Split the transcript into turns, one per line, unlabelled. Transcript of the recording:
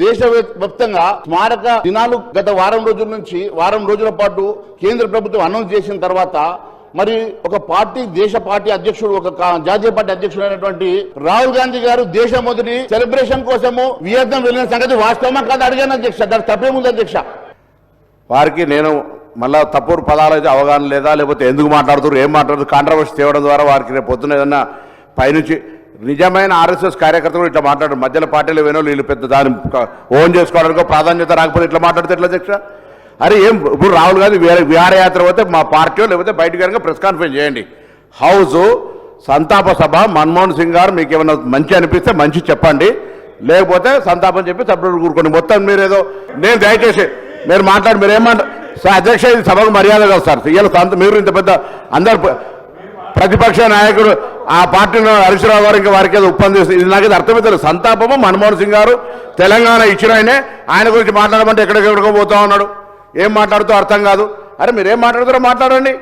దేశవ్యాప్తంగా స్మారక దినాలు గత వారం రోజుల నుంచి వారం రోజుల పాటు కేంద్ర ప్రభుత్వం అనౌన్స్ చేసిన తర్వాత మరి ఒక పార్టీ దేశ పార్టీ అధ్యక్షుడు ఒక జాతీయ పార్టీ అధ్యక్షుడు అయినటువంటి రాహుల్ గాంధీ గారు దేశ మొదటి సెలబ్రేషన్ కోసము వియత్నాం వెళ్ళిన సంగతి వాస్తవమా కాదు అడిగాను అధ్యక్ష. దానికి తప్పేముంది అధ్యక్ష.
వారికి నేను మళ్ళా తప్పుడు పదాలు అయితే అవగాహన లేదా లేకపోతే ఎందుకు మాట్లాడుతున్నారు ఏం మాట్లాడుతున్నారు కాంట్రవర్సీ తేవడం ద్వారా వారికి రేపు పొద్దున ఏదన్నా పైనుంచి నిజమైన ఆర్ఎస్ఎస్ కార్యకర్తలు ఇట్లా మాట్లాడరు. మధ్యలో పార్టీలు వేనో వీళ్ళు పెద్ద దాని ఓన్ చేసుకోవడానికి ప్రాధాన్యత రాకపోతే ఇట్లా మాట్లాడితే ఎట్లా అధ్యక్ష? అరే ఏం ఇప్పుడు రాహుల్ గాంధీ వేరే విహారయాత్ర పోతే మా పార్టీ లేకపోతే బయటకు కనుక ప్రెస్ కాన్ఫరెన్స్ చేయండి. హౌస్ సంతాప సభ మన్మోహన్ సింగ్ గారు మీకు ఏమైనా మంచి అనిపిస్తే మంచి చెప్పండి. లేకపోతే సంతాపం చెప్పి సభ్యులు కూరుకోండి. మొత్తం మీరేదో నేను దయచేసి మీరు మాట్లాడి మీరు ఏమంటారు సార్ అధ్యక్ష ఇది సభకు మర్యాద కాదు సార్. ఇవాళ సంత మీరు ఇంత పెద్ద అందరు ప్రతిపక్ష నాయకుడు ఆ పార్టీలో హరీశ్రావు గారు ఇంకా వారికి ఏదో ఒప్పందిస్తారు ఇది నాకు ఇది అర్థమైతే సంతాపము. మన్మోహన్ సింగ్ గారు తెలంగాణ ఇచ్చిన ఆయనే. ఆయన గురించి మాట్లాడమంటే ఎక్కడికెక్కడికో పోతా ఉన్నాడు. ఏం మాట్లాడుతూ అర్థం కాదు. అరే మీరు ఏం మాట్లాడుతారో మాట్లాడండి.